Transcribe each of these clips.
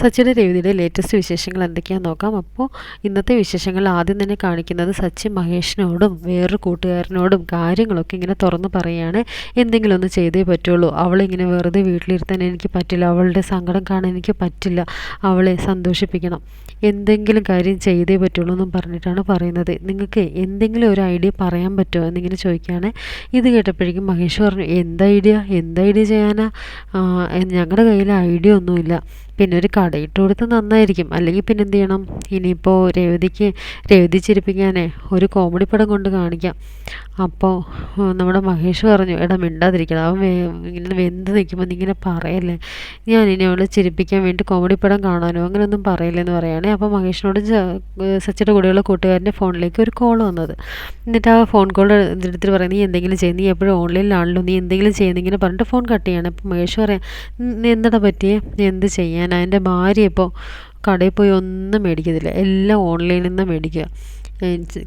സച്ചിയുടെ രവിയുടെ ലേറ്റസ്റ്റ് വിശേഷങ്ങൾ എന്തൊക്കെയാണെന്ന് നോക്കാം. അപ്പോൾ ഇന്നത്തെ വിശേഷങ്ങൾ ആദ്യം തന്നെ കാണിക്കുന്നത് സച്ചിൻ മഹേഷിനോടും വേറൊരു കൂട്ടുകാരനോടും കാര്യങ്ങളൊക്കെ ഇങ്ങനെ തുറന്നു പറയുകയാണ് എന്തെങ്കിലും ഒന്ന് ചെയ്തേ പറ്റുള്ളൂ. അവളിങ്ങനെ വെറുതെ വീട്ടിലിരുത്താൻ എനിക്ക് പറ്റില്ല. അവളുടെ സങ്കടം കാണാൻ എനിക്ക് പറ്റില്ല. അവളെ സന്തോഷിപ്പിക്കണം. എന്തെങ്കിലും കാര്യം ചെയ്തേ പറ്റുള്ളൂ എന്നും പറഞ്ഞിട്ടാണ് പറയുന്നത്. നിങ്ങൾക്ക് എന്തെങ്കിലും ഒരു ഐഡിയ പറയാൻ പറ്റുമോ എന്നിങ്ങനെ ചോദിക്കുകയാണ്. ഇത് കേട്ടപ്പോഴേക്കും മഹേഷ് പറഞ്ഞു എന്ത് ഐഡിയ? എന്ത് ഐഡിയ ചെയ്യാനാ? ഞങ്ങളുടെ കയ്യിൽ ഐഡിയ ഒന്നുമില്ല. പിന്നെ ഒരു കടയിട്ട് കൊടുത്ത് നന്നായിരിക്കും. അല്ലെങ്കിൽ പിന്നെ എന്ത് ചെയ്യണം ഇനിയിപ്പോൾ രേവതിക്ക് രേവതി ചിരിപ്പിക്കാനേ ഒരു കോമഡി പടം കൊണ്ട് കാണിക്കാം. അപ്പോൾ നമ്മുടെ മഹേഷ് പറഞ്ഞു എടാ മിണ്ടാതിരിക്കണം അവൻ ഇങ്ങനെ വെന്ത് നിൽക്കുമ്പോൾ ഇങ്ങനെ പറയല്ലേ? ഞാൻ ഇനി അവളെ ചിരിപ്പിക്കാൻ വേണ്ടി കോമഡി പടം കാണാനോ അങ്ങനെയൊന്നും പറയില്ലെന്ന് പറയുകയാണെ അപ്പോൾ മഹേഷിനോട് സച്ചിയുടെ കൂടെയുള്ള കൂട്ടുകാരന്റെ ഫോണിലേക്ക് ഒരു കോൾ വന്നത്. എന്നിട്ട് ആ ഫോൺ കോൾ എടുത്തിട്ട് പറയാം നീ എന്തെങ്കിലും ചെയ്യും നീ എപ്പോഴും ഓൺലൈനിലാണല്ലോ നീ എന്തെങ്കിലും ചെയ്യുന്നിങ്ങനെ പറഞ്ഞിട്ട് ഫോൺ കട്ട് ചെയ്യണം. അപ്പോൾ മഹേഷ് പറയാം എന്താ പറ്റിയേ? എന്ത് ചെയ്യാൻ എന്റെ ഭാര്യ ഇപ്പോൾ കടയിൽ പോയി ഒന്നും മേടിക്കത്തില്ല. എല്ലാം ഓൺലൈനിൽ നിന്ന് മേടിക്കുക.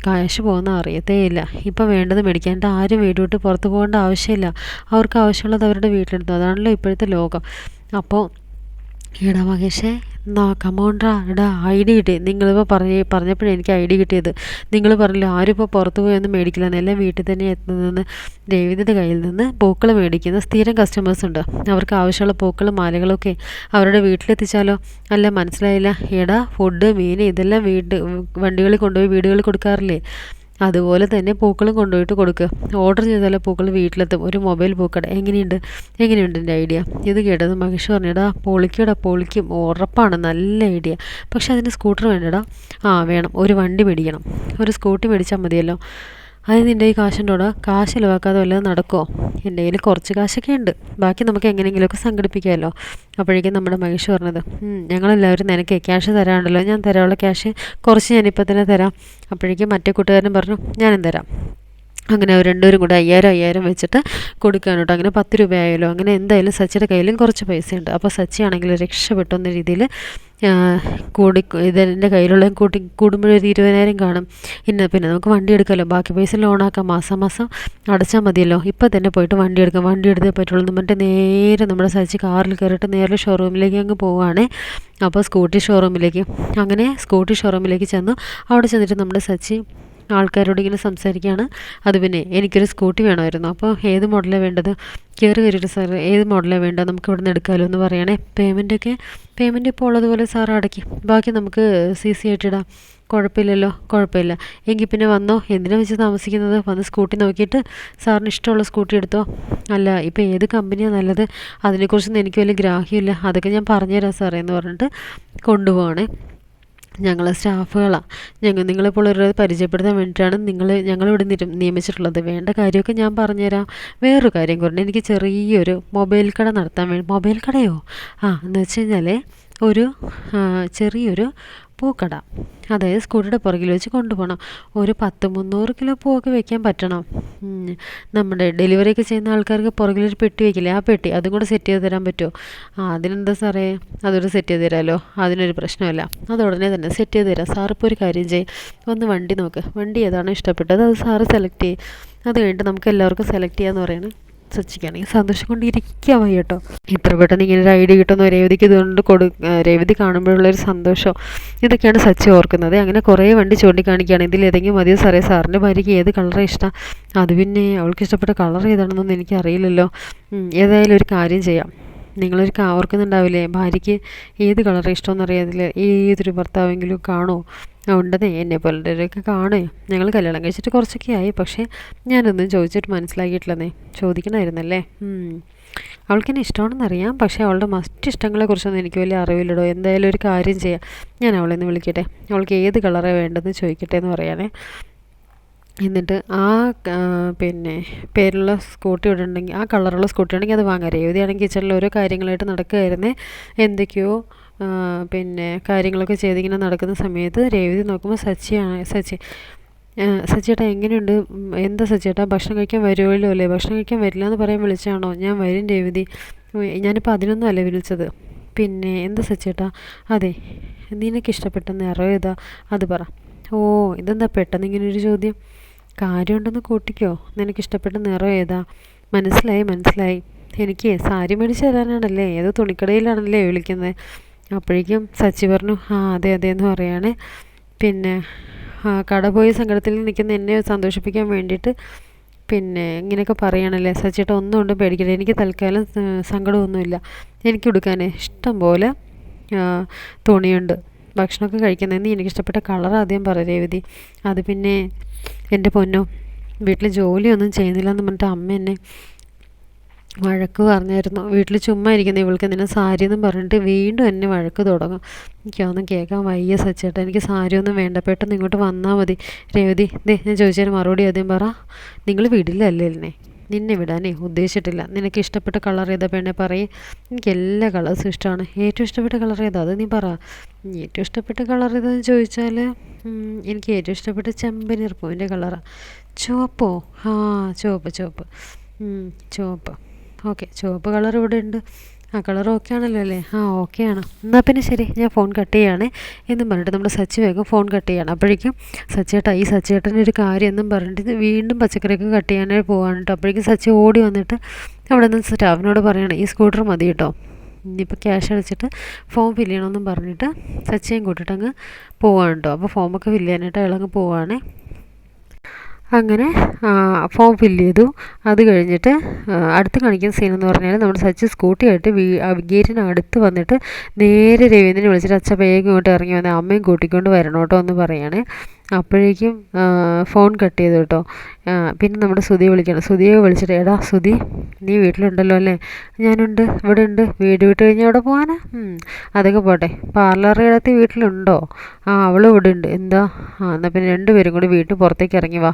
കാശ് പോകുന്ന അറിയത്തേ ഇല്ല. ഇപ്പം വേണ്ടത് മേടിക്കാണ്ട് ആരും വീട് വിട്ട് പുറത്ത് പോകേണ്ട ആവശ്യമില്ല. അവർക്ക് ആവശ്യമുള്ളത് അവരുടെ വീട്ടിലെടുത്തു. അതാണല്ലോ ഇപ്പോഴത്തെ ലോകം. അപ്പോൾ എടാ മഹേഷേ എന്നാ കമോണ്ട്രാ എടാ ഐ ഡി കിട്ടി. നിങ്ങളിപ്പോൾ പറഞ്ഞ പറഞ്ഞപ്പോഴേ എനിക്ക് ഐ ഡി കിട്ടിയത്. നിങ്ങൾ പറഞ്ഞില്ല ആരും ഇപ്പോൾ പുറത്ത് പോയൊന്നും മേടിക്കില്ല എല്ലാം വീട്ടിൽ തന്നെ എത്തുന്നതെന്ന് ദേവിന്റെ കയ്യിൽ നിന്ന് പൂക്കൾ മേടിക്കുന്ന സ്ഥിരം കസ്റ്റമേഴ്സ് ഉണ്ട്. അവർക്ക് ആവശ്യമുള്ള പൂക്കളും മാലകളൊക്കെ അവരുടെ വീട്ടിലെത്തിച്ചാലോ? അല്ല മനസ്സിലായില്ല. എടാ ഫുഡ് മീൻ ഇതെല്ലാം വീട് വണ്ടികളിൽ കൊണ്ടുപോയി വീടുകളിൽ കൊടുക്കാറില്ലേ? അതുപോലെ തന്നെ പൂക്കളും കൊണ്ടുപോയിട്ട് കൊടുക്കുക ഓർഡർ ചെയ്താലേ പൂക്കൾ വീട്ടിലെത്തും. ഒരു മൊബൈൽ പൂക്കട. എങ്ങനെയുണ്ട്? എങ്ങനെയുണ്ട് എന്റെ ഐഡിയ ഇത് കേട്ടത് മഹേഷ് പറഞ്ഞടാ പൊളിക്കടാ പൊളിക്കും. ഉറപ്പാണ്. നല്ല ഐഡിയ പക്ഷെ അതിന് സ്കൂട്ടർ വേണ്ടടാ? ആ വേണം. ഒരു വണ്ടി മേടിക്കണം. ഒരു സ്കൂട്ടി മേടിച്ചാൽ മതിയല്ലോ. അത് നിന്റെ ഈ കാശുണ്ടോടാ? കാശ് ചിലവാക്കാതെ വല്ലതും നടക്കുമോ എന്റെ കയ്യിൽ കുറച്ച് കാശൊക്കെ ഉണ്ട്. ബാക്കി നമുക്ക് എങ്ങനെയെങ്കിലുമൊക്കെ സംഘടിപ്പിക്കാമല്ലോ. അപ്പോഴേക്കും നമ്മുടെ മഹേഷ് പറഞ്ഞത് ഞങ്ങളെല്ലാവരും നിനക്ക് ക്യാഷ് തരാണ്ടല്ലോ ഞാൻ തരാനുള്ള ക്യാഷ് കുറച്ച് ഞാനിപ്പോൾ തന്നെ തരാം. അപ്പോഴേക്കും മറ്റേ കൂട്ടുകാരൻ പറഞ്ഞു ഞാനും തരാം. അങ്ങനെ രണ്ടുപേരും കൂടെ അയ്യായിരം അയ്യായിരം വെച്ചിട്ട് കൊടുക്കാൻ കേട്ടോ. അങ്ങനെ പത്ത് രൂപയായാലോ അങ്ങനെ എന്തായാലും സച്ചിയുടെ കയ്യിലും കുറച്ച് പൈസയുണ്ട്. അപ്പോൾ സച്ചി ആണെങ്കിൽ രക്ഷപ്പെട്ടെന്ന രീതിയിൽ കൂടി ഇതെന്റെ കയ്യിലുള്ള കൂട്ടി കൂടുമ്പോഴൊരു ഇരുപതിനായിരം കാണും. ഇന്ന പിന്നെ നമുക്ക് വണ്ടി എടുക്കാമല്ലോ ബാക്കി പൈസ ലോണാക്കാം. മാസം മാസം അടച്ചാൽ മതിയല്ലോ. ഇപ്പം തന്നെ പോയിട്ട് വണ്ടി എടുക്കാം. വണ്ടി എടുത്തേ പറ്റുള്ളൂ എന്ന് പറഞ്ഞിട്ട് നേരെ നമ്മുടെ സച്ചി കാറിൽ കയറിയിട്ട് നേരെ ഷോറൂമിലേക്ക് അങ്ങ് പോവുകയാണ് അപ്പോൾ സ്കൂട്ടി ഷോറൂമിലേക്ക് അങ്ങനെ സ്കൂട്ടി ഷോറൂമിലേക്ക് ചെന്നു. അവിടെ ചെന്നിട്ട് നമ്മുടെ സച്ചി ആൾക്കാരോട് ഇങ്ങനെ സംസാരിക്കുകയാണ്. അത് പിന്നെ എനിക്കൊരു സ്കൂട്ടി വേണമായിരുന്നു. അപ്പോൾ ഏത് മോഡലാണ് വേണ്ടത്? കയറി വരിക സാർ ഏത് മോഡലാണ് വേണ്ടത്? നമുക്ക് ഇവിടെ നിന്ന് എടുക്കാമല്ലോ എന്ന് പറയണേ. പേയ്മെന്റൊക്കെ പേയ്മെന്റ് ഇപ്പോൾ ഉള്ളതുപോലെ സാർ അടക്കി ബാക്കി നമുക്ക് സി സി ആയിട്ടിടാം കുഴപ്പമില്ലല്ലോ? കുഴപ്പമില്ല. എങ്കിൽ പിന്നെ വന്നോ? എന്തിനാ വെച്ച് താമസിക്കുന്നത്? വന്ന് സ്കൂട്ടി നോക്കിയിട്ട് സാറിന് ഇഷ്ടമുള്ള സ്കൂട്ടി എടുത്തോ? അല്ല ഇപ്പോൾ ഏത് കമ്പനിയാണ് നല്ലത്? അതിനെക്കുറിച്ചൊന്നും എനിക്ക് വലിയ ഗ്രാഹ്യമില്ല. അതൊക്കെ ഞാൻ പറഞ്ഞുതരാം സാറേ എന്ന് പറഞ്ഞിട്ട് കൊണ്ടുപോവാണേ. ഞങ്ങൾ സ്റ്റാഫുകളാണ് ഞങ്ങൾ നിങ്ങളിപ്പോൾ ഒരു പരിചയപ്പെടുത്താൻ വേണ്ടിയിട്ടാണ് നിങ്ങൾ ഞങ്ങളിവിടെ നിയമിച്ചിട്ടുള്ളത്. വേണ്ട കാര്യമൊക്കെ ഞാൻ പറഞ്ഞുതരാം. വേറൊരു കാര്യം കൊണ്ട് എനിക്ക് ചെറിയൊരു മൊബൈൽ കട നടത്താൻ വേണ്ടി മൊബൈൽ കടയോ? ആ എന്ന് വെച്ച് കഴിഞ്ഞാൽ ഒരു ചെറിയൊരു പൂക്കട. അതായത് സ്കൂട്ടിയുടെ പുറകിൽ വെച്ച് കൊണ്ടുപോകണം ഒരു പത്ത് മുന്നൂറ് കിലോ പൂവൊക്കെ വെക്കാൻ പറ്റണം. നമ്മുടെ ഡെലിവറി ഒക്കെ ചെയ്യുന്ന ആൾക്കാർക്ക് പുറകിലൊരു പെട്ടി വെക്കില്ലേ? ആ പെട്ടി. അതും കൂടെ സെറ്റ് ചെയ്ത് തരാൻ പറ്റുമോ? ആ അതിനെന്താ സാറേ? അതൊരു സെറ്റ് ചെയ്ത് തരാമല്ലോ അതിനൊരു പ്രശ്നമല്ല. അത് ഉടനെ തന്നെ സെറ്റ് ചെയ്ത് തരാം. സാറിപ്പോൾ ഒരു കാര്യം ചെയ്യും. ഒന്ന് വണ്ടി നോക്ക്. വണ്ടി ഏതാണോ ഇഷ്ടപ്പെട്ടത്? അത് സാറ് സെലക്ട് ചെയ്യും. അത് കഴിഞ്ഞിട്ട് നമുക്ക് എല്ലാവർക്കും സെലക്ട് ചെയ്യാമെന്ന് പറയുന്നത് സച്ചിക്കാണെങ്കിൽ സന്തോഷം കൊണ്ടിരിക്കുക വയ്യ കേട്ടോ. ഇത്ര പെട്ടെന്ന് ഇങ്ങനെ ഒരു ഐഡിയ കിട്ടുന്നു രേവതിക്ക് ഇതുകൊണ്ട് കൊടു രേവതി കാണുമ്പോഴുള്ളൊരു സന്തോഷം. ഇതൊക്കെയാണ് സച്ചി ഓർക്കുന്നത്. അങ്ങനെ കുറേ വണ്ടി ചൂണ്ടിക്കാണിക്കുകയാണ്. ഇതിൽ ഏതെങ്കിലും മതിയോ സാറേ? സാറിന്റെ ഭാര്യയ്ക്ക് ഏത് കളറാണ് ഇഷ്ടം? അത് പിന്നെ അവൾക്ക് ഇഷ്ടപ്പെട്ട കളർ ഏതാണെന്നൊന്നും എനിക്കറിയില്ലല്ലോ. ഏതായാലും ഒരു കാര്യം ചെയ്യാം. നിങ്ങളൊരു ഓർക്കുന്നുണ്ടാവില്ലേ? ഭാര്യയ്ക്ക് ഏത് കളർ ഇഷ്ടമെന്ന് അറിയാതില്ല ഏതൊരു ഭർത്താവെങ്കിലും കാണുമോ? ഉണ്ടെന്നേ എന്നെ പോലുള്ളവരൊക്കെ കാണേ. ഞങ്ങൾ കല്യാണം കഴിച്ചിട്ട് കുറച്ചൊക്കെ ആയി. പക്ഷേ ഞാനൊന്നും ചോദിച്ചിട്ട് മനസ്സിലാക്കിയിട്ടില്ലെന്നേ. ചോദിക്കണമായിരുന്നല്ലേ അവൾക്ക് എന്നെ ഇഷ്ടമാണെന്ന് അറിയാം പക്ഷേ അവളുടെ മറ്റ് ഇഷ്ടങ്ങളെക്കുറിച്ചൊന്നും എനിക്ക് വലിയ അറിവില്ലടോ. എന്തായാലും ഒരു കാര്യം ചെയ്യാം. ഞാൻ അവളെ ഒന്ന് വിളിക്കട്ടെ. അവൾക്ക് ഏത് കളറേ വേണ്ടതെന്ന് ചോദിക്കട്ടെ എന്ന് പറയാനേ. എന്നിട്ട് ആ പിന്നെ പേരുള്ള സ്കൂട്ടി ഇവിടെ ഉണ്ടെങ്കിൽ ആ കളറുള്ള സ്കൂട്ടി ഉണ്ടെങ്കിൽ അത് വാങ്ങാം. രേവതിയാണെങ്കിൽ കിച്ചണിൽ ഓരോ കാര്യങ്ങളായിട്ട് നടക്കുകയായിരുന്നേ. എന്തൊക്കെയോ പിന്നെ കാര്യങ്ങളൊക്കെ ചെയ്തിങ്ങനെ നടക്കുന്ന സമയത്ത് രേവതി നോക്കുമ്പോൾ സച്ചിയാണ് സച്ചി സച്ചേട്ടാ എങ്ങനെയുണ്ട്? എന്താ സച്ചേട്ടാ ഭക്ഷണം കഴിക്കാൻ വരുമല്ലോ അല്ലേ? ഭക്ഷണം കഴിക്കാൻ വരില്ല എന്ന് പറയാൻ വിളിച്ചാണോ ഞാൻ വരും രേവതി. ഞാനിപ്പോൾ അതിനൊന്നും അല്ല വിളിച്ചത്. പിന്നെ എന്താ സച്ചേട്ടാ? അതെ നിനക്ക് ഇഷ്ടപ്പെട്ട നിറം ഏതാ അത് പറ. ഓ ഇതെന്താ പെട്ടെന്ന് ഇങ്ങനൊരു ചോദ്യം? കാര്യമുണ്ടെന്ന് കൂട്ടിക്കോ. നിനക്കിഷ്ടപ്പെട്ട നിറം ഏതാ മനസ്സിലായി മനസ്സിലായി. എനിക്ക് സാരി മേടിച്ച് തരാനാണല്ലേ? ഏതോ തുണിക്കടയിലാണല്ലേ വിളിക്കുന്നത്. അപ്പോഴേക്കും സച്ചി പറഞ്ഞു ആ അതെ അതെ എന്ന് പറയാണ്. പിന്നെ കട പോയി സങ്കടത്തിൽ നിൽക്കുന്ന എന്നെ സന്തോഷിപ്പിക്കാൻ വേണ്ടിയിട്ട് പിന്നെ ഇങ്ങനെയൊക്കെ പറയണല്ലേ സച്ചിട്ട് ഒന്നും കൊണ്ടും പേടിക്കില്ല എനിക്ക് തൽക്കാലം സങ്കടമൊന്നുമില്ല. എനിക്ക് കൊടുക്കാൻ ഇഷ്ടം പോലെ തുണിയുണ്ട്. ഭക്ഷണമൊക്കെ കഴിക്കുന്നതെന്ന് എനിക്കിഷ്ടപ്പെട്ട കളർ ആദ്യം പറ രേവതി. അത് പിന്നെ എന്റെ പൊന്നോ വീട്ടിൽ ജോലിയൊന്നും ചെയ്യുന്നില്ല എന്ന് പറഞ്ഞിട്ട് അമ്മ എന്നെ വഴക്ക് പറഞ്ഞായിരുന്നു. വീട്ടിൽ ചുമ്മാ ഇരിക്കുന്ന. ഇവൾക്ക് എന്തിനാ സാരി എന്നും പറഞ്ഞിട്ട് വീണ്ടും എന്നെ വഴക്ക് തുടങ്ങും. എനിക്കൊന്നും കേൾക്കാൻ വയ്യ സച്ചേട്ടാ. എനിക്ക് സാരി ഒന്നും വേണ്ട. പെട്ടെന്ന് ഇങ്ങോട്ട് വന്നാൽ മതി. രേവതി ദേ ഞാൻ ചോദിച്ചതിന് മറുപടി ആദ്യം പറ. നിങ്ങൾ വിടില്ലല്ലേ എന്നെ? നിന്നെ വിടാനേ ഉദ്ദേശിച്ചിട്ടില്ല. നിനക്ക് ഇഷ്ടപ്പെട്ട കളർ ഏതാ പെണ്ണെ പറയേ? എനിക്ക് എല്ലാ കളേഴ്സും ഇഷ്ടമാണ്. ഏറ്റവും ഇഷ്ടപ്പെട്ട കളർ ഏതാ? അത് നീ പറ. ഏറ്റവും ഇഷ്ടപ്പെട്ട കളർ ഏതാന്ന് ചോദിച്ചാൽ എനിക്ക് ഏറ്റവും ഇഷ്ടപ്പെട്ട ചെമ്പനീർപ്പൂവിന്റെ കളറാണ് ചുവപ്പോ? ആ ചുവപ്പ് ചുവപ്പ്. ചുവപ്പ്. ഓക്കെ ചുവപ്പ് കളർ ഇവിടെ ഉണ്ട്. ആ കളർ ഓക്കെ ആണല്ലോ അല്ലേ? ആ ഓക്കെ ആണ്. എന്നാൽ പിന്നെ ശരി ഞാൻ ഫോൺ കട്ട് ചെയ്യാണ്. എന്നും പറഞ്ഞിട്ട് നമ്മുടെ സച്ചി വേഗം ഫോൺ കട്ട് ചെയ്യണം. അപ്പോഴേക്കും സച്ചേട്ടാ ഈ സച്ചേട്ടന്റെ ഒരു കാര്യം എന്നും പറഞ്ഞിട്ട് വീണ്ടും പച്ചക്കറിയൊക്കെ കട്ട് ചെയ്യാനായി പോകാൻ കേട്ടോ അപ്പോഴേക്കും സച്ചി ഓടി വന്നിട്ട് അവിടെ നിന്ന് സ്റ്റാഫിനോട് പറയണം ഈ സ്കൂട്ടർ മതി കേട്ടോ ഇനിയിപ്പോൾ ക്യാഷ് അടച്ചിട്ട് ഫോം ഫില്ല് ചെയ്യണമെന്നും പറഞ്ഞിട്ട് സച്ചിയും കൂട്ടിയിട്ട് അങ്ങ് പോവാണ് കേട്ടോ അപ്പോൾ ഫോമൊക്കെ ഫില്ല് ചെയ്യാനായിട്ട് അയാളങ്ങ് പോവാണേ. അങ്ങനെ ഫോം ഫില്ല് ചെയ്തു. അത് കഴിഞ്ഞിട്ട് അടുത്ത് കാണിക്കുന്ന സീൻ എന്ന് പറഞ്ഞാൽ നമ്മുടെ സച്ചി സ്കൂട്ടിയായിട്ട് വീ ഗേറ്റിന് അടുത്ത് വന്നിട്ട് നേരെ രവീന്ദ്രനെ വിളിച്ചിട്ട് അച്ഛൻ വേഗം ഇങ്ങോട്ട് ഇറങ്ങി വന്ന് അമ്മയും കൂട്ടിക്കൊണ്ട് വരണോട്ടോ എന്ന് പറയുകയാണ് അപ്പോഴേക്കും ഫോൺ കട്ട് ചെയ്തു കേട്ടോ. പിന്നെ നമ്മുടെ സുധിയെ വിളിക്കണം. സുധിയെ വിളിച്ചിട്ട് എടാ സുധി നീ വീട്ടിലുണ്ടല്ലോ അല്ലേ? ഞാനുണ്ട് ഇവിടെ ഉണ്ട് വീട് വിട്ട് കഴിഞ്ഞാൽ എവിടെ പോകാനാ അതൊക്കെ പോട്ടെ. പാർലർ ഇടത്ത് വീട്ടിലുണ്ടോ? ആ അവൾ ഇവിടെ ഉണ്ട്. എന്താ? ആ എന്നാൽ പിന്നെ രണ്ടുപേരും കൂടി വീട്ടിൽ പുറത്തേക്ക് ഇറങ്ങി വാ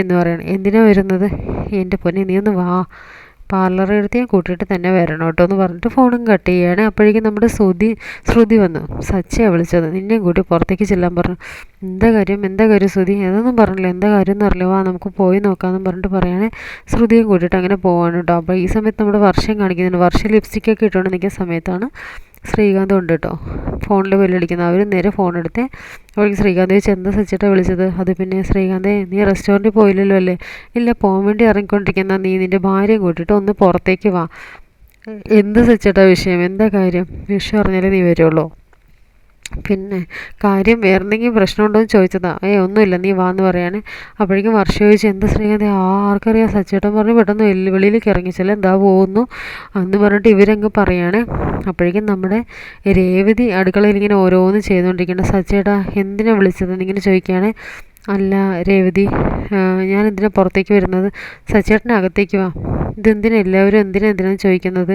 എന്ന് പറയണം. എന്തിനാണ് വരുന്നത്? എന്റെ പൊന്നെ നീ ഒന്ന് വാ. പാർലർ എടുത്ത് ഞാൻ കൂട്ടിയിട്ട് തന്നെ വരണം കേട്ടോ എന്ന് പറഞ്ഞിട്ട് ഫോണും കട്ട് ചെയ്യുകയാണ് അപ്പോഴേക്കും നമ്മുടെ ശ്രുതി ശ്രുതി വന്നു. സച്ചയാണ് വിളിച്ചത്. നിന്നെയും കൂട്ടി പുറത്തേക്ക് ചെല്ലാൻ പറഞ്ഞു. എന്താ കാര്യം? എന്താ കാര്യം ശ്രുതി? അതൊന്നും പറഞ്ഞില്ല. എന്താ കാര്യം എന്ന് അറിയില്ല. വാ നമുക്ക് പോയി നോക്കാമെന്ന് പറഞ്ഞിട്ട് പറയുകയാണെ ശ്രുതിയും കൂട്ടിയിട്ട് അങ്ങനെ പോവാണ് കേട്ടോ. അപ്പോൾ ഈ സമയത്ത് നമ്മുടെ വർഷം കാണിക്കുന്നുണ്ട്. വർഷം ലിപ്സ്റ്റിക്കൊക്കെ ഇട്ടുകൊണ്ട് നിൽക്കുന്ന സമയത്താണ് ശ്രീകാന്ത് ഉണ്ട് കേട്ടോ. ഫോണിൽ വെല്ലടിക്കുന്നത് അവർ നേരെ ഫോൺ എടുത്ത് അവൾക്ക് ശ്രീകാന്ത് ചോദിച്ചു എന്താ സച്ചിട്ടാണ് വിളിച്ചത്? അത് പിന്നെ ശ്രീകാന്ത് നീ റെസ്റ്റോറന്റിൽ പോയില്ലല്ലോ അല്ലേ? ഇല്ല പോകാൻ വേണ്ടി ഇറങ്ങിക്കൊണ്ടിരിക്കുന്ന നീ നിന്റെ ഭാര്യയും കൂട്ടിയിട്ട് ഒന്ന് പുറത്തേക്ക് വാ. എന്ത് സച്ചിട്ടാ വിഷയം? എന്താ കാര്യം? വിഷയം അറിഞ്ഞാലേ നീ വരുള്ളൂ. പിന്നെ കാര്യം വേറെ എന്തെങ്കിലും പ്രശ്നമുണ്ടോ എന്ന് ചോദിച്ചതാ. ഏ ഒന്നുമില്ല നീ വാന്ന് പറയാണ്. അപ്പോഴേക്കും വർഷം ചോദിച്ചു എന്താ ശ്രീകാന്തി ആർക്കറിയാം? സച്ചേട്ടൻ പറഞ്ഞു പെട്ടെന്ന് വെല്ലു വെളിയിലേക്ക് ഇറങ്ങിച്ചല്ല എന്താ പോകുന്നു? എന്ന് പറഞ്ഞിട്ട് ഇവരങ്ങ് പറയാണ്. അപ്പോഴേക്കും നമ്മുടെ രേവതി അടുക്കളയിൽ ഇങ്ങനെ ഓരോന്ന് ചെയ്തുകൊണ്ടിരിക്കേണ്ട സച്ചേട്ടാ എന്തിനാണ് വിളിച്ചത്? എന്നിങ്ങനെ ചോദിക്കുകയാണ്. അല്ല രേവതി ഞാൻ എന്തിനാ പുറത്തേക്ക് വരുന്നത്? സച്ചേട്ടന്റെ അകത്തേക്ക് വാ. ഇതെന്തിനാ എല്ലാവരും എന്തിനാ എന്തിനാണ് ചോദിക്കുന്നത്?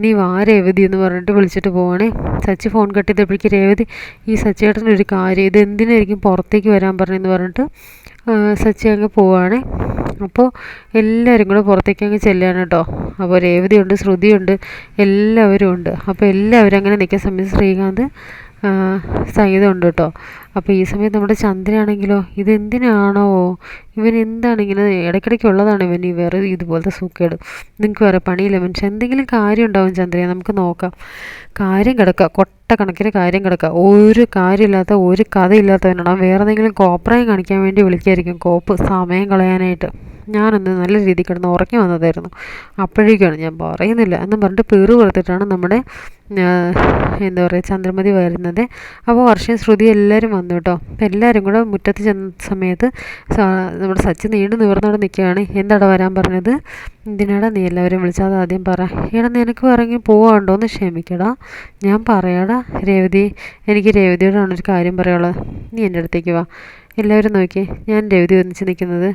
നീ വാ രേവതി എന്ന് പറഞ്ഞിട്ട് വിളിച്ചിട്ട് പോവാണേ. സച്ചി ഫോൺ കട്ട് ചെയ്തപ്പോഴേക്ക് രേവതി ഈ സച്ചേട്ടനൊരു കാര്യം ഇത് എന്തിനായിരിക്കും പുറത്തേക്ക് വരാൻ പറഞ്ഞെന്ന് പറഞ്ഞിട്ട് സച്ചി അങ്ങ് പോവാണേ. അപ്പോൾ എല്ലാവരും കൂടെ പുറത്തേക്ക് അങ്ങ് ചെല്ലുകയാണ് കേട്ടോ അപ്പോൾ രേവതിയുണ്ട് ശ്രുതിയുണ്ട് എല്ലാവരും ഉണ്ട്. അപ്പോൾ എല്ലാവരും അങ്ങനെ നിൽക്കാൻ സമയത്ത് ശ്രീകാന്ത് സംഗീതമുണ്ട് കേട്ടോ അപ്പോൾ ഈ സമയത്ത് നമ്മുടെ ചന്ദ്രയാണെങ്കിലോ ഇതെന്തിനാണോ? ഇവൻ എന്താണ് ഇങ്ങനെ ഇടയ്ക്കിടയ്ക്ക് ഉള്ളതാണ് ഇവൻ ഈ വേറെ ഇതുപോലത്തെ സൂക്കേട്. നിങ്ങൾക്ക് വേറെ പണിയില്ല മനുഷ്യൻ എന്തെങ്കിലും കാര്യം ഉണ്ടാവും ചന്ദ്രയെ നമുക്ക് നോക്കാം. കാര്യം കിടക്കുക കൊട്ടക്കണക്കിന് കാര്യം കിടക്കുക ഒരു കാര്യമില്ലാത്ത ഒരു കഥയില്ലാത്തവനാണ്. വേറെ എന്തെങ്കിലും കോപ്രായം കാണിക്കാൻ വേണ്ടി വിളിക്കായിരിക്കും കോപ്പ് സമയം കളയാനായിട്ട്. ഞാനൊന്ന് നല്ല രീതിയിൽ കിടന്ന് ഉറങ്ങി വന്നതായിരുന്നു. അപ്പോഴേക്കാണ് ഞാൻ പറയുന്നില്ല. എന്ന് പറഞ്ഞിട്ട് പേറ് കൊടുത്തിട്ടാണ് നമ്മുടെ എന്താ പറയുക ചന്ദ്രമതി വരുന്നത്. അപ്പോൾ വർഷം ശ്രുതി എല്ലാവരും വന്നു കേട്ടോ. അപ്പം എല്ലാവരും കൂടെ മുറ്റത്ത് ചെന്ന സമയത്ത് നമ്മുടെ സച്ചി നീണ്ടു നിവർന്നോടെ നിൽക്കുകയാണ്. എന്താടാ വരാൻ പറഞ്ഞത്? എന്തിനാടാ നീ എല്ലാവരും വിളിച്ചാൽ ആദ്യം പറ. എടാ നിനക്ക് ഇറങ്ങി പോവാണ്ടോ? എന്ന് ക്ഷമിക്കടാ. ഞാൻ പറയാടാ രേവതി എനിക്ക് രേവതിയോടാണ് ഒരു കാര്യം പറയുള്ളത് നീ എന്റെ അടുത്തേക്ക് വാ. എല്ലാവരും നോക്കി ഞാൻ രേവതി ഒന്നിച്ച് നിൽക്കുന്നത്.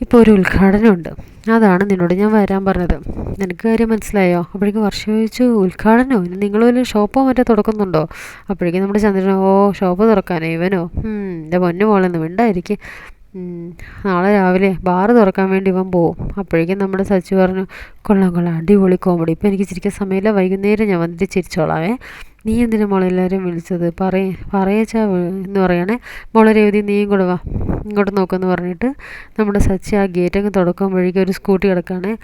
ഇപ്പോൾ ഒരു ഉദ്ഘാടനമുണ്ട് അതാണ് നിന്നോട് ഞാൻ വരാൻ പറഞ്ഞത്. നിനക്ക് കാര്യം മനസ്സിലായോ? അപ്പോഴേക്കും വർഷം ചോദിച്ചു ഉദ്ഘാടനമോ ഇനി നിങ്ങൾ വല്ല ഷോപ്പോ മറ്റോ തുറക്കുന്നുണ്ടോ? അപ്പോഴേക്കും നമ്മുടെ ചന്ദ്രനോ ഓ ഷോപ്പ് തുറക്കാനോ ഇവനോ? എന്റെ പൊന്നു മോളെന്ന് മിണ്ടായിരിക്കും. നാളെ രാവിലെ ബാറ് തുറക്കാൻ വേണ്ടി ഇവൻ പോവും. അപ്പോഴേക്കും നമ്മുടെ സച്ചു പറഞ്ഞു കൊള്ളാം കൊള്ളാം അടിപൊളി കോമഡി ഇപ്പം എനിക്ക് ചിരിക്കാൻ സമയമില്ല വൈകുന്നേരം ഞാൻ വന്നിട്ട് ചിരിച്ചോളാവേ. നീ എന്തിനാ മോളെല്ലാവരും വിളിച്ചത്? പറയ പറയച്ചാ എന്ന് പറയണേ. മോളെ രേവതി നീയും കൂടെ വാ. ഇങ്ങോട്ട് നോക്കുമെന്ന് പറഞ്ഞിട്ട് നമ്മുടെ സച്ചി ആ ഗേറ്റ് അങ്ങ് തുടക്കുമ്പോഴേക്കും ഒരു സ്കൂട്ടി കിടക്കുകയാണേ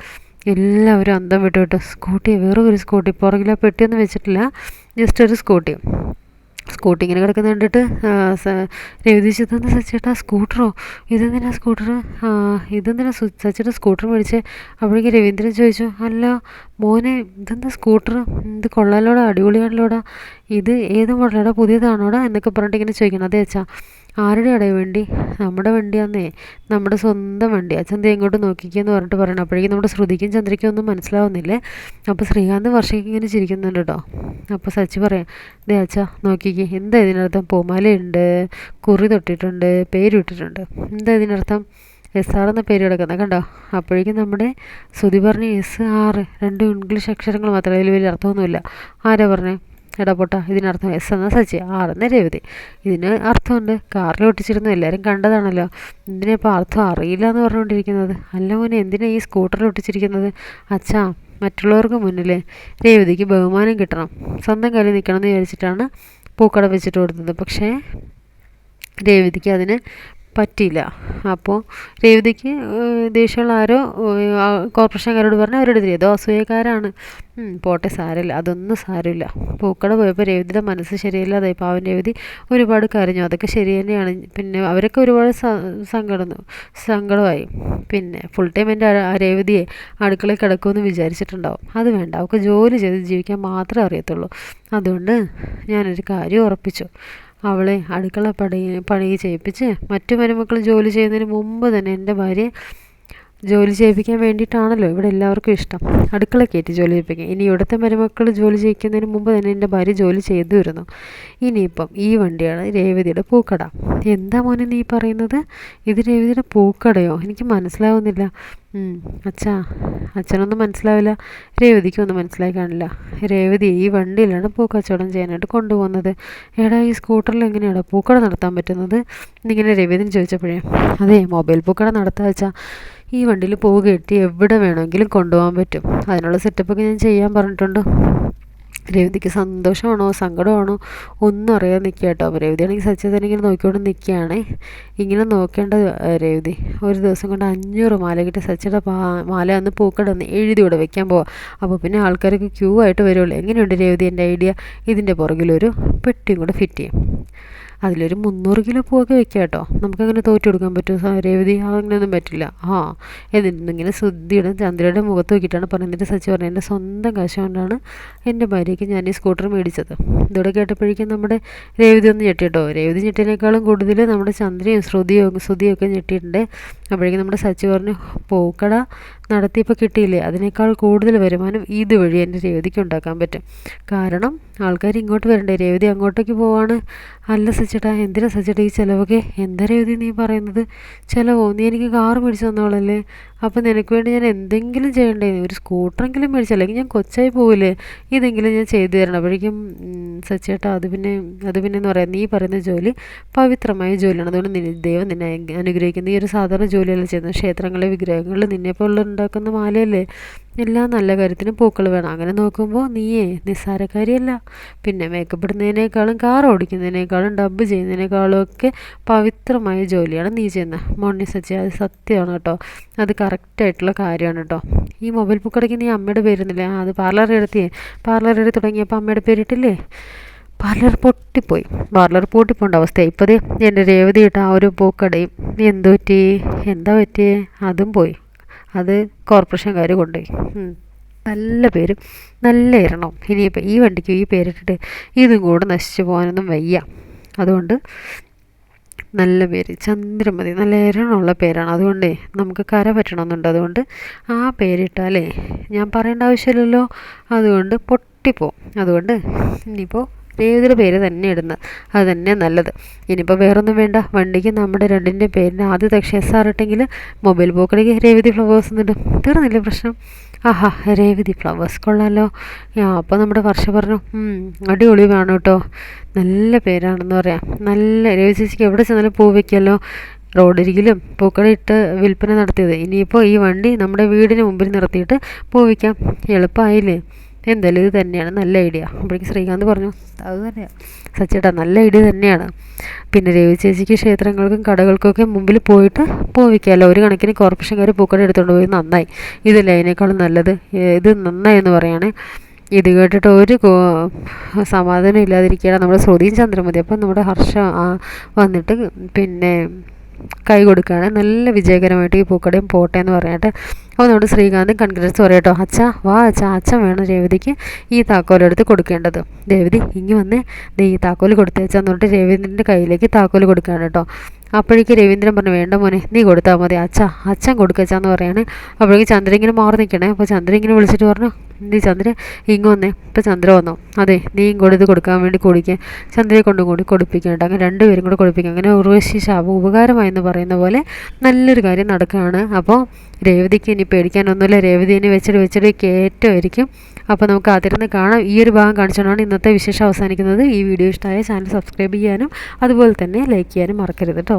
എല്ലാവരും അന്തം വിട്ടു വിട്ടു സ്കൂട്ടി വേറെ ഒരു സ്കൂട്ടി പുറകിലെ പെട്ടിയൊന്നും വെച്ചിട്ടില്ല. ജസ്റ്റ് ഒരു സ്കൂട്ടി സ്കൂട്ടി ഇങ്ങനെ കിടക്കുന്ന കണ്ടിട്ട് രവി ഇതെന്താ സച്ചേട്ടാ സ്കൂട്ടറോ? ഇതെന്തിനാ സ്കൂട്ടർ ഇതെന്തിനാ സച്ചേട്ടാ സ്കൂട്ടർ മേടിച്ചേ? അപ്പോഴേക്ക് രവീന്ദ്രൻ ചോദിച്ചു അല്ല മോനെ ഇതെന്താ സ്കൂട്ടർ ഇത് കൊള്ളാലോടാ അടിപൊളിയാണല്ലോടാ ഇത് ഏത് മോഡലോടാ? പുതിയതാണോടാ? എന്നൊക്കെ പറഞ്ഞിട്ട് ഇങ്ങനെ ചോദിക്കണം അതെ അച്ഛാ. ആരുടെ അടയ വണ്ടി? നമ്മുടെ വണ്ടിയാന്നേ. നമ്മുടെ സ്വന്തം വണ്ടി. അച്ഛൻ ദേ ഇങ്ങോട്ട് നോക്കിക്കെന്ന് പറഞ്ഞിട്ട് പറയണം. അപ്പോഴേക്കും നമ്മുടെ ശ്രുതിക്കും ചന്ദ്രയ്ക്കും ഒന്നും മനസ്സിലാവുന്നില്ലേ? അപ്പോൾ ശ്രീകാന്ത് വർഷയ്ക്ക് ഇങ്ങനെ ചിരിക്കുന്നുണ്ട് കേട്ടോ. അപ്പോൾ സച്ചി പറയാം ദേ അച്ഛാ നോക്കിക്കേ എന്താ ഇതിനർത്ഥം? പൂമാലയുണ്ട് കുറി തൊട്ടിട്ടുണ്ട് പേരിട്ടിട്ടുണ്ട് എന്താ ഇതിനർത്ഥം? എസ് ആർ എന്ന പേര് കിടക്കുന്നത് കണ്ടോ? അപ്പോഴേക്കും നമ്മുടെ ശ്രുതി പറഞ്ഞ എസ് ആർ രണ്ട് ഇംഗ്ലീഷ് അക്ഷരങ്ങൾ മാത്രമേ അതിൽ വലിയ അർത്ഥമൊന്നുമില്ല. ആരാ പറഞ്ഞേ? എടാ ഇതിനർത്ഥം എസ് എന്ന സച്ചി ആർ എന്ന രേവതി. ഇതിന് അർത്ഥമുണ്ട് കാറിൽ ഒട്ടിച്ചിരുന്നു എല്ലാവരും കണ്ടതാണല്ലോ. എന്തിനാ ഇപ്പോൾ അർത്ഥം അറിയില്ല എന്ന് പറഞ്ഞുകൊണ്ടിരിക്കുന്നത്? അല്ല മോനെ എന്തിനാ ഈ സ്കൂട്ടറിൽ ഒട്ടിച്ചിരിക്കുന്നത് അച്ഛാ മറ്റുള്ളവർക്ക് മുന്നിൽ രേവതിക്ക് ബഹുമാനം കിട്ടണം. സ്വന്തം കാലിൽ നിൽക്കണം എന്ന് വിചാരിച്ചിട്ടാണ് പൂക്കട വെച്ചിട്ട് കൊടുത്തത് പക്ഷേ രേവതിക്ക് അതിന് പറ്റിയില്ല. അപ്പോൾ രേവതിക്ക് ദേഷ്യമുള്ള ആരോ കോർപ്പറേഷൻകാരോട് പറഞ്ഞാൽ അവരോട് ഏതോ അസൂയക്കാരാണ്. പോട്ടെ സാരമില്ല. അതൊന്നും സാരമില്ല. പൂക്കട പോയപ്പോൾ രേവതിയുടെ മനസ്സ് ശരിയല്ലാതായി. പാവൻ രേവതി ഒരുപാട് കരഞ്ഞു. അതൊക്കെ ശരി തന്നെയാണ്. പിന്നെ അവരൊക്കെ ഒരുപാട് സങ്കടം സങ്കടമായി. പിന്നെ ഫുൾ ടൈം എന്റെ രേവതിയെ അടുക്കളയിൽ കിടക്കുമെന്ന് വിചാരിച്ചിട്ടുണ്ടാവും. അത് വേണ്ട. അവൾക്ക് ജോലി ചെയ്ത് ജീവിക്കാൻ മാത്രമേ അറിയത്തുള്ളൂ. അതുകൊണ്ട് ഞാനൊരു കാര്യം ഉറപ്പിച്ചു. അവളെ അടുക്കള പണി പണി ചെയ്യിപ്പിച്ച് മറ്റു മരുമക്കൾ ജോലി ചെയ്യുന്നതിന് മുമ്പ് തന്നെ എന്റെ ഭാര്യയെ ജോലി ചെയ്യിപ്പിക്കാൻ വേണ്ടിയിട്ടാണല്ലോ ഇവിടെ എല്ലാവർക്കും ഇഷ്ടം. അടുക്കള കയറ്റി ജോലി ചെയ്യിപ്പിക്കാൻ. ഇനി ഇവിടുത്തെ മരുമക്കൾ ജോലി ചെയ്യിക്കുന്നതിന് മുമ്പ് തന്നെ എന്റെ ഭാര്യ ജോലി ചെയ്തു വരുന്നു ഇനിയിപ്പം ഈ വണ്ടിയാണ് രേവതിയുടെ പൂക്കട. എന്താ മോനെ നീ പറയുന്നത്? ഇത് രേവതിയുടെ പൂക്കടയോ? എനിക്ക് മനസ്സിലാവുന്നില്ല. അച്ഛാ അച്ഛനൊന്നും മനസ്സിലാവില്ല. രേവതിക്കൊന്നും മനസ്സിലായി കാണില്ല. രേവതി ഈ വണ്ടിയിലാണ് പൂക്കച്ചവടം ചെയ്യാനായിട്ട് കൊണ്ടുപോകുന്നത്. എടാ ഈ സ്കൂട്ടറിൽ എങ്ങനെയാടാ പൂക്കട നടത്താൻ പറ്റുന്നത്? എന്നിങ്ങനെ രേവതിന് ചോദിച്ചപ്പോഴേ അതെ മൊബൈൽ പൂക്കട നടത്താ വെച്ചാൽ ഈ വണ്ടിയിൽ പൂ കെട്ടി എവിടെ വേണമെങ്കിലും കൊണ്ടുപോകാൻ പറ്റും. അതിനുള്ള സെറ്റപ്പൊക്കെ ഞാൻ ചെയ്യാൻ പറഞ്ഞിട്ടുണ്ട്. രേവതിക്ക് സന്തോഷമാണോ? സങ്കടമാണോ? ഒന്നും അറിയാതെ നിൽക്കുക കേട്ടോ. രേവതിയാണെങ്കിൽ സച്ചിതന്നെ ഇങ്ങനെ നോക്കിക്കൊണ്ട് നിൽക്കുകയാണേ. ഇങ്ങനെ നോക്കേണ്ട രേവതി. ഒരു ദിവസം കൊണ്ട് അഞ്ഞൂറ് മാല കിട്ടി സച്ചിയുടെ മാല അന്ന് പൂക്കടന്ന് എഴുതി ഇവിടെ വെക്കാൻ പോവാം. അപ്പോൾ പിന്നെ ആൾക്കാർക്ക് ക്യൂ ആയിട്ട് വരുള്ളൂ. എങ്ങനെയുണ്ട് രേവതി എന്റെ ഐഡിയ? ഇതിന്റെ പുറകിലൊരു പെട്ടിയും കൂടെ ഫിറ്റ് ചെയ്യും. അതിലൊരു മുന്നൂറ് കിലോ പൂവൊക്കെ വെക്കാം കേട്ടോ. നമുക്കങ്ങനെ തോറ്റു കൊടുക്കാൻ പറ്റുമോ രേവതി അങ്ങനെയൊന്നും പറ്റില്ല. ആ എന്നിട്ട് ഇങ്ങനെ ശുദ്ധിയുടെ ചന്ദ്രയുടെ മുഖത്ത് നോക്കിയിട്ടാണ് പറഞ്ഞിട്ട് സച്ചി പറഞ്ഞത് എന്റെ സ്വന്തം കാശ് കൊണ്ടാണ് എന്റെ ഭാര്യയ്ക്ക് ഞാൻ ഈ സ്കൂട്ടർ മേടിച്ചത്. ഇതോടെ കേട്ടപ്പോഴേക്കും നമ്മുടെ രേവതി ഒന്ന് ഞെട്ടി കേട്ടോ. രേവതി ഞെട്ടിനേക്കാളും കൂടുതൽ നമ്മുടെ ചന്ദ്രയും ശ്രുതിയും ശ്രുതിയും ഒക്കെ ഞെട്ടിയിട്ടുണ്ട്. അപ്പോഴേക്കും നമ്മുടെ സച്ചി പറഞ്ഞു പൂക്കട. നടത്തിയപ്പോൾ കിട്ടിയില്ലേ? അതിനേക്കാൾ കൂടുതൽ വരുമാനം ഇതുവഴി എന്റെ രേവതിക്ക് ഉണ്ടാക്കാൻ പറ്റും. കാരണം ആൾക്കാർ ഇങ്ങോട്ട് വരണ്ടേ? രേവതി അങ്ങോട്ടേക്ക് പോവാണ്. അല്ല സച്ചേട്ടാ എന്തിനാ സച്ചേട്ടാ ഈ ചിലവൊക്കെ? എന്താ രേവതി നീ പറയുന്നത്? ചിലവോ? നീ എനിക്ക് കാർ മേടിച്ചു തന്നോളല്ലേ? അപ്പം നിനക്ക് വേണ്ടി ഞാൻ എന്തെങ്കിലും ചെയ്യണ്ടേ? ഒരു സ്കൂട്ടറെങ്കിലും മേടിച്ചു അല്ലെങ്കിൽ ഞാൻ കൊച്ചായി പോവില്ലേ? ഇതെങ്കിലും ഞാൻ ചെയ്തു തരണം. അപ്പോഴേക്കും സച്ചേട്ടാ അത് പിന്നെ അത് പിന്നെ എന്ന് പറയാം നീ പറയുന്ന ജോലി പവിത്രമായ ജോലിയാണ്. അതുകൊണ്ട് ദൈവം നിന്നെ അനുഗ്രഹിക്കുന്ന. ഈ ഒരു സാധാരണ ജോലിയല്ല ചെയ്യുന്നത്. ക്ഷേത്രങ്ങളിലെ വിഗ്രഹങ്ങളിൽ നിന്നെപ്പോലുള്ള ഉണ്ടാക്കുന്ന മാലയല്ലേ? എല്ലാ നല്ല കാര്യത്തിനും പൂക്കൾ വേണം. അങ്ങനെ നോക്കുമ്പോൾ നീയേ നിസ്സാരക്കാരിയല്ല പിന്നെ മേക്കപ്പ് ഇടുന്നതിനേക്കാളും കാർ ഓടിക്കുന്നതിനേക്കാളും ഡബ് ചെയ്യുന്നതിനേക്കാളും ഒക്കെ പവിത്രമായ ജോലിയാണ് നീ ചെയ്യുന്നത് മോണി സച്ചി അത് സത്യമാണ് കേട്ടോ. അത് കറക്റ്റായിട്ടുള്ള കാര്യമാണ് കേട്ടോ. ഈ മൊബൈൽ പൂക്കടയ്ക്ക് നീ അമ്മയുടെ പേരുന്നില്ലേ ആ അത് പാർലർ എടുത്തിയേ. പാർലർ എടുത്ത് തുടങ്ങിയപ്പോൾ അമ്മയുടെ പേരിട്ടില്ലേ പാർലർ പൊട്ടിപ്പോയി. പാർലർ പൊട്ടിപ്പോണ്ട അവസ്ഥയായി. ഇപ്പതേ എന്റെ രേവതി ഇട്ട ആ ഒരു പൂക്കടയും. എന്തു പറ്റി? എന്താ പറ്റിയേ? അതും പോയി. അത് കോർപ്പറേഷൻകാർ കൊണ്ടുപോയി നല്ല പേരും. നല്ല ഇരണം ഇനിയിപ്പോൾ ഈ വണ്ടിക്ക് ഈ പേരിട്ടിട്ട് ഇതും കൂടെ നശിച്ചു പോകാനൊന്നും വയ്യ. അതുകൊണ്ട് നല്ല പേര്. ചന്ദ്രമതി. നല്ല ഇരണമുള്ള പേരാണ്. അതുകൊണ്ടേ നമുക്ക് കര പറ്റണമെന്നുണ്ട്. അതുകൊണ്ട് ആ പേരിട്ടാലേ ഞാൻ പറയേണ്ട ആവശ്യമില്ലല്ലോ. അതുകൊണ്ട് പൊട്ടിപ്പോവും. അതുകൊണ്ട് ഇനിയിപ്പോൾ രേവതിയുടെ പേര് തന്നെ ഇടുന്നത്. അത് തന്നെ നല്ലത്. ഇനിയിപ്പോൾ വേറൊന്നും വേണ്ട. വണ്ടിക്ക് നമ്മുടെ രണ്ടിന്റെ പേരിന് ആദ്യത്തെ എസ് ആർ ഇട്ടെങ്കിൽ മൊബൈൽ പോക്കടിക്ക് രേവതി ഫ്ലവേഴ്സ് എന്നിട്ട് തീർന്നില്ലേ പ്രശ്നം? ആഹാ രേവതി ഫ്ലവേഴ്സ് കൊള്ളാമല്ലോ അപ്പോൾ നമ്മുടെ വർഷ പറഞ്ഞു അടിപൊളി വേണം കേട്ടോ. നല്ല പേരാണെന്ന് പറയാം. നല്ല രേവതി ചേച്ചിക്ക് എവിടെ ചെന്നാലും പൂ വയ്ക്കുമല്ലോ റോഡരികിലും ഇട്ട് വിൽപ്പന നടത്തിയത്. ഇനിയിപ്പോൾ ഈ വണ്ടി നമ്മുടെ വീടിന് മുമ്പിൽ നിർത്തിയിട്ട് പൂ വയ്ക്കാം എളുപ്പമായില്ലേ എന്തായാലും ഇത് തന്നെയാണ്. നല്ല ഐഡിയ അപ്പോഴേക്ക് ശ്രീകാന്ത് പറഞ്ഞു അത് തന്നെയാണ് സച്ചേട്ടാ നല്ല ഐഡിയ തന്നെയാണ്. പിന്നെ രവി ചേച്ചിക്ക് ക്ഷേത്രങ്ങൾക്കും കടകൾക്കൊക്കെ മുമ്പിൽ പോയിട്ട് പോവിക്കാമല്ലോ ഒരു കണക്കിന് കോർപ്പറേഷൻകാർ പൂക്കട എടുത്തുകൊണ്ട് പോയി. നന്നായി. ഇതല്ലേ അതിനേക്കാളും നല്ലത് ഇത് നന്നായി എന്ന് പറയുകയാണെ ഇത് കേട്ടിട്ട് ഒരു സമാധാനം ഇല്ലാതിരിക്കുകയാണ് നമ്മുടെ ശ്രുതിയും ചന്ദ്രമതി. അപ്പം നമ്മുടെ ഹർഷ വന്നിട്ട് പിന്നെ കൈ കൊടുക്കുകയാണ്. നല്ല വിജയകരമായിട്ട് ഈ പൂക്കടയും പോട്ടെ എന്ന് പറഞ്ഞിട്ട് അപ്പോൾ നമ്മുടെ ശ്രീകാന്ത് കൺഗ്രസ് പറയട്ടോ അച്ഛ വാ അച്ഛ അച്ഛൻ വേണം രേവതിക്ക് ഈ താക്കോലെടുത്ത് കൊടുക്കേണ്ടത്. രേവതി ഇങ്ങി വന്ന്. നീ ഈ താക്കോൽ കൊടുത്തേച്ചാന്ന് പറഞ്ഞിട്ട് രവീന്ദ്രന്റെ കയ്യിലേക്ക് താക്കോൽ കൊടുക്കുകയാണ് കേട്ടോ. അപ്പോഴേക്ക് രവീന്ദ്രൻ പറഞ്ഞു വേണ്ട മോനെ നീ കൊടുത്താൽ മതി. അച്ഛ അച്ഛൻ കൊടുക്കച്ചാന്ന് പറയാണ്. അപ്പോഴേക്ക് ചന്ദ്രൻ ഇങ്ങനെ മാറി നിൽക്കണേ. അപ്പോൾ ചന്ദ്രൻ ഇങ്ങനെ വിളിച്ചിട്ട് പറഞ്ഞു നീ ചന്ദ്ര ഇങ്ങ് വന്നേ. ഇപ്പം ചന്ദ്ര വന്നോ? അതെ നീ ഇങ്ങോട്ട് ഇത് കൊടുക്കാൻ വേണ്ടി കുടിക്കാൻ ചന്ദ്രയെ കൊണ്ടും കൂടി കൊടുപ്പിക്കേണ്ട അങ്ങനെ രണ്ടുപേരും കൂടെ കൊടുപ്പിക്കുക അങ്ങനെ ഉർവശി ശാപം ഉപകാരമായെന്ന് പറയുന്ന പോലെ നല്ലൊരു കാര്യം നടക്കുകയാണ്. അപ്പോൾ രേവതിക്ക് ഇനി പേടിക്കാനൊന്നുമില്ല. രേവതിനെ വെച്ചിട്ട് വെച്ചിട്ട് കയറ്റമായിരിക്കും. അപ്പോൾ നമുക്ക് അതിരുന്ന് കാണാം. ഈ ഒരു ഭാഗം കാണിച്ചുകൊണ്ടാണ് ഇന്നത്തെ വിശേഷം അവസാനിക്കുന്നത്. ഈ വീഡിയോ ഇഷ്ടമായ ചാനൽ സബ്സ്ക്രൈബ് ചെയ്യാനും അതുപോലെ തന്നെ ലൈക്ക് ചെയ്യാനും മറക്കരുത് കേട്ടോ.